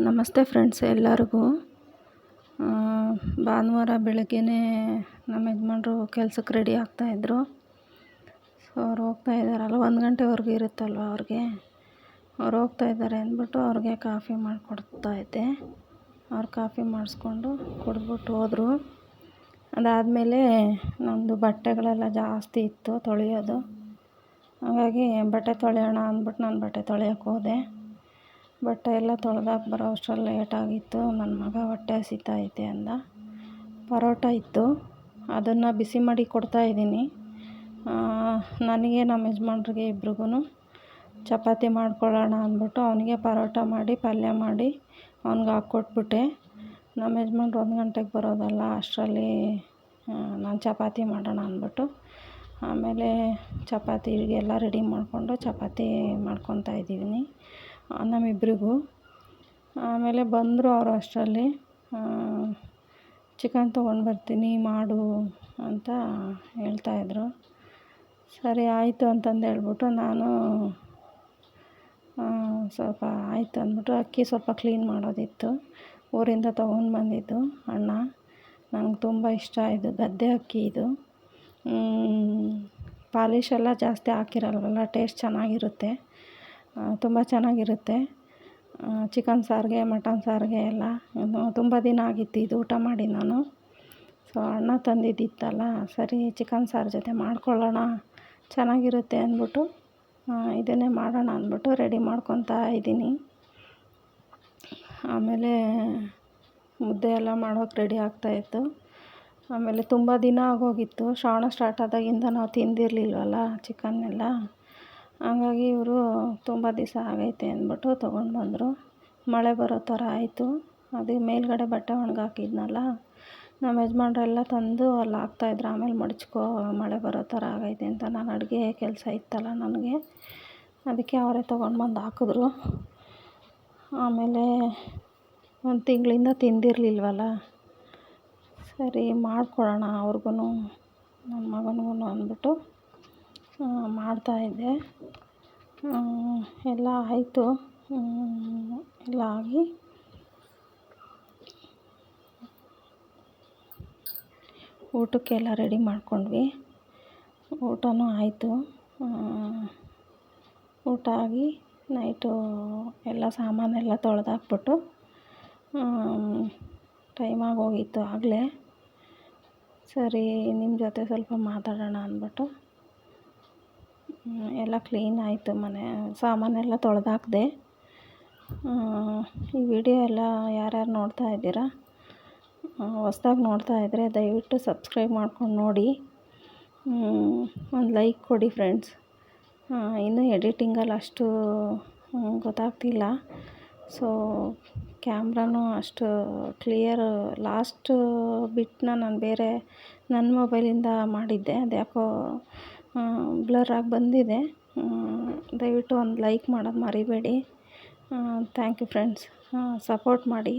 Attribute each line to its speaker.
Speaker 1: ನಮಸ್ತೆ ಫ್ರೆಂಡ್ಸ್ ಎಲ್ಲರಿಗೂ. ಭಾನುವಾರ ಬೆಳಗ್ಗೆನೇ ನಮ್ಮ ಯಜಮಾನ್ರು ಕೆಲ್ಸಕ್ಕೆ ರೆಡಿ ಆಗ್ತಾಯಿದ್ರು ಸೊ ಅವ್ರು ಹೋಗ್ತಾ ಇದ್ದಾರಲ್ಲ ಒಂದು ಗಂಟೆವರೆಗೂ ಇರುತ್ತಲ್ವ ಅವ್ರಿಗೆ? ಅವ್ರು ಹೋಗ್ತಾ ಇದ್ದಾರೆ ಅಂದ್ಬಿಟ್ಟು ಅವ್ರಿಗೆ ಕಾಫಿ ಮಾಡಿಕೊಡ್ತಾ ಇದ್ದೆ. ಅವ್ರು ಕಾಫಿ ಮಾಡಿಸ್ಕೊಂಡು ಕುಡಿದ್ಬಿಟ್ಟು ಹೋದರು. ಅದಾದಮೇಲೆ ನಮ್ಮದು ಬಟ್ಟೆಗಳೆಲ್ಲ ಜಾಸ್ತಿ ಇತ್ತು ತೊಳೆಯೋದು. ಹಾಗಾಗಿ ಬಟ್ಟೆ ತೊಳೆಯೋಣ ಅಂದ್ಬಿಟ್ಟು ನಾನು ಬಟ್ಟೆ ತೊಳೆಯೋಕೆ ಹೋದೆ. ಬಟ್ಟೆ ಎಲ್ಲ ತೊಳ್ದಾಕಿ ಬರೋ ಅಷ್ಟ್ರಲ್ಲಿ ಲೇಟಾಗಿತ್ತು ನನ್ನ ಮಗ ಹೊಟ್ಟೆ ಹಸಿತೈತೆ ಅಂದ. ಪರೋಟ ಇತ್ತು. ಅದನ್ನು ಬಿಸಿ ಮಾಡಿ ಕೊಡ್ತಾ ಕೊಡ್ತಾಯಿದ್ದೀನಿ ನನಗೆ ನಮ್ಮ ಯಜಮಾನ್ರಿಗೆ ಇಬ್ರಿಗೂ ಚಪಾತಿ ಮಾಡ್ಕೊಳ್ಳೋಣ ಅಂದ್ಬಿಟ್ಟು ಅವನಿಗೆ ಪರೋಟ ಮಾಡಿ, ಪಲ್ಯ ಮಾಡಿ ಅವ್ನಿಗೆ ಹಾಕ್ಕೊಟ್ಬಿಟ್ಟೆ. ನಮ್ಮ ಯಜಮಾನ್ರು ಒಂದು ಗಂಟೆಗೆ ಬರೋದಲ್ಲ, ಅಷ್ಟರಲ್ಲಿ ನಾನು ಚಪಾತಿ ಮಾಡೋಣ ಅಂದ್ಬಿಟ್ಟು ಆಮೇಲೆ ಚಪಾತಿಗೆಲ್ಲ ರೆಡಿ ಮಾಡಿಕೊಂಡು ಚಪಾತಿ ಮಾಡ್ಕೊತಾ ಇದ್ದೀನಿ. ನಮ್ಮಿಬ್ಬರಿಗೂ ಆಮೇಲೆ ಬಂದರು ಅವರು ಅಷ್ಟರಲ್ಲಿ. ಚಿಕನ್ ತೊಗೊಂಡು ಬರ್ತೀನಿ, ಮಾಡು ಅಂತ ಹೇಳ್ತಾಯಿದ್ರು ಸರಿ, ಆಯಿತು ಅಂತಂದು ಹೇಳ್ಬಿಟ್ಟು ನಾನು ಸ್ವಲ್ಪ ಆಯಿತು ಅಂದ್ಬಿಟ್ಟು ಅಕ್ಕಿ ಸ್ವಲ್ಪ ಕ್ಲೀನ್ ಮಾಡೋದಿತ್ತು. ಊರಿಂದ ತೊಗೊಂಡು ಬಂದಿದ್ದು ಅಣ್ಣ. ನಂಗೆ ತುಂಬ ಇಷ್ಟ ಇದು, ಗದ್ದೆ ಅಕ್ಕಿ ಇದು. ಪಾಲಿಶ್ ಎಲ್ಲ ಜಾಸ್ತಿ ಹಾಕಿರಲ್ವಲ್ಲ, ಟೇಸ್ಟ್ ಚೆನ್ನಾಗಿರುತ್ತೆ. ತುಂಬ ಚೆನ್ನಾಗಿರುತ್ತೆ. ಚಿಕನ್ ಸಾರಿಗೆ, ಮಟನ್ ಸಾರಿಗೆ ಎಲ್ಲ. ತುಂಬ ದಿನ ಆಗಿತ್ತು ಇದು ಊಟ ಮಾಡಿ ನಾನು. ಸೊ ಅಣ್ಣ ತಂದಿದ್ದಿತ್ತಲ್ಲ, ಸರಿ ಚಿಕನ್ ಸಾರು ಜೊತೆ ಮಾಡ್ಕೊಳ್ಳೋಣ. ಚೆನ್ನಾಗಿರುತ್ತೆ ಅಂದ್ಬಿಟ್ಟು ಇದನ್ನೇ ಮಾಡೋಣ ಅಂದ್ಬಿಟ್ಟು ರೆಡಿ ಮಾಡ್ಕೊತಾ ಇದ್ದೀನಿ. ಆಮೇಲೆ ಮುದ್ದೆ ಎಲ್ಲ ಮಾಡೋಕೆ ರೆಡಿ ಆಗ್ತಾಯಿತ್ತು ಆಮೇಲೆ ತುಂಬ ದಿನ ಆಗೋಗಿತ್ತು. ಶ್ರಾವಣ ಸ್ಟಾರ್ಟ್ ಆದಾಗಿಂದ ನಾವು ತಿಂದಿರಲಿಲ್ವಲ್ಲ ಚಿಕನ್ನೆಲ್ಲ. ಹಂಗಾಗಿ ಇವರು ತುಂಬ ದಿವಸ ಆಗೈತೆ ಅಂದ್ಬಿಟ್ಟು ತೊಗೊಂಡು ಬಂದರು. ಮಳೆ ಬರೋ ಥರ ಆಯಿತು. ಅದು ಮೇಲುಗಡೆ ಬಟ್ಟೆ ಒಣಗಾಕಿದ್ನಲ್ಲ, ನಮ್ಮ ಯಜಮಾನ್ರೆಲ್ಲ ತಂದು ಅಲ್ಲಿ ಹಾಕ್ತಾಯಿದ್ರು ಆಮೇಲೆ ಮಡಚ್ಕೋ, ಮಳೆ ಬರೋ ಥರ ಆಗೈತೆ ಅಂತ. ನಾನು ಅಡುಗೆ ಕೆಲಸ ಇತ್ತಲ್ಲ ನನಗೆ. ಅದಕ್ಕೆ ಅವರೇ ತೊಗೊಂಡು ಬಂದು ಹಾಕಿದ್ರು. ಆಮೇಲೆ ಒಂದು ತಿಂಗಳಿಂದ ತಿಂದಿರಲಿಲ್ವಲ್ಲ. ಸರಿ, ಮಾಡಿಕೊಡೋಣ ಅವ್ರಿಗೂ ನನ್ನ ಮಗನಿಗೂ ಅಂದ್ಬಿಟ್ಟು ಮಾಡ್ತಾಯಿದ್ದೆ ಎಲ್ಲ ಆಯಿತು. ಎಲ್ಲ ಆಗಿ. ಊಟಕ್ಕೆಲ್ಲ ರೆಡಿ ಮಾಡ್ಕೊಂಡ್ವಿ. ಊಟನೂ ಆಯಿತು. ಊಟ ಆಗಿ ನೈಟು ಎಲ್ಲ ಸಾಮಾನೆಲ್ಲ ತೊಳೆದಾಕ್ಬಿಟ್ಟು ಟೈಮ್ ಹೋಗಿತ್ತು ಆಗಲೇ. ಸರಿ ನಿಮ್ಮ ಜೊತೆ ಸ್ವಲ್ಪ ಮಾತಾಡೋಣ ಅಂದ್ಬಿಟ್ಟು. ಎಲ್ಲ ಕ್ಲೀನ್ ಆಯಿತು ಮನೆ, ಸಾಮಾನೆಲ್ಲ ತೊಳೆದಾಕ್ದೆ. ಈ ವಿಡಿಯೋ ಎಲ್ಲ ಯಾರ್ಯಾರು ನೋಡ್ತಾ ಇದ್ದೀರಾ ಹೊಸ್ದಾಗಿ ನೋಡ್ತಾ ಇದ್ದರೆ ದಯವಿಟ್ಟು ಸಬ್ಸ್ಕ್ರೈಬ್ ಮಾಡ್ಕೊಂಡು ನೋಡಿ. ಒಂದು ಲೈಕ್ ಕೊಡಿ ಫ್ರೆಂಡ್ಸ್. ಇನ್ನೂ ಎಡಿಟಿಂಗಲ್ಲಿ ಅಷ್ಟು ಗೊತ್ತಾಗ್ತಿಲ್ಲ. ಸೊ, ಕ್ಯಾಮ್ರಾನು ಅಷ್ಟು ಕ್ಲಿಯರ್, ಲಾಸ್ಟ್ ಬಿಟ್ಟನ್ನ ನಾನು ಬೇರೆ ನನ್ನ ಮೊಬೈಲಿಂದ ಮಾಡಿದ್ದೆ. ಅದು ಯಾಕೋ ಬ್ಲರಾಗಿ ಬಂದಿದೆ. ದಯವಿಟ್ಟು ಒಂದು ಲೈಕ್ ಮಾಡೋದು ಮರಿಬೇಡಿ. Thank you friends. ಸಪೋರ್ಟ್ ಮಾಡಿ.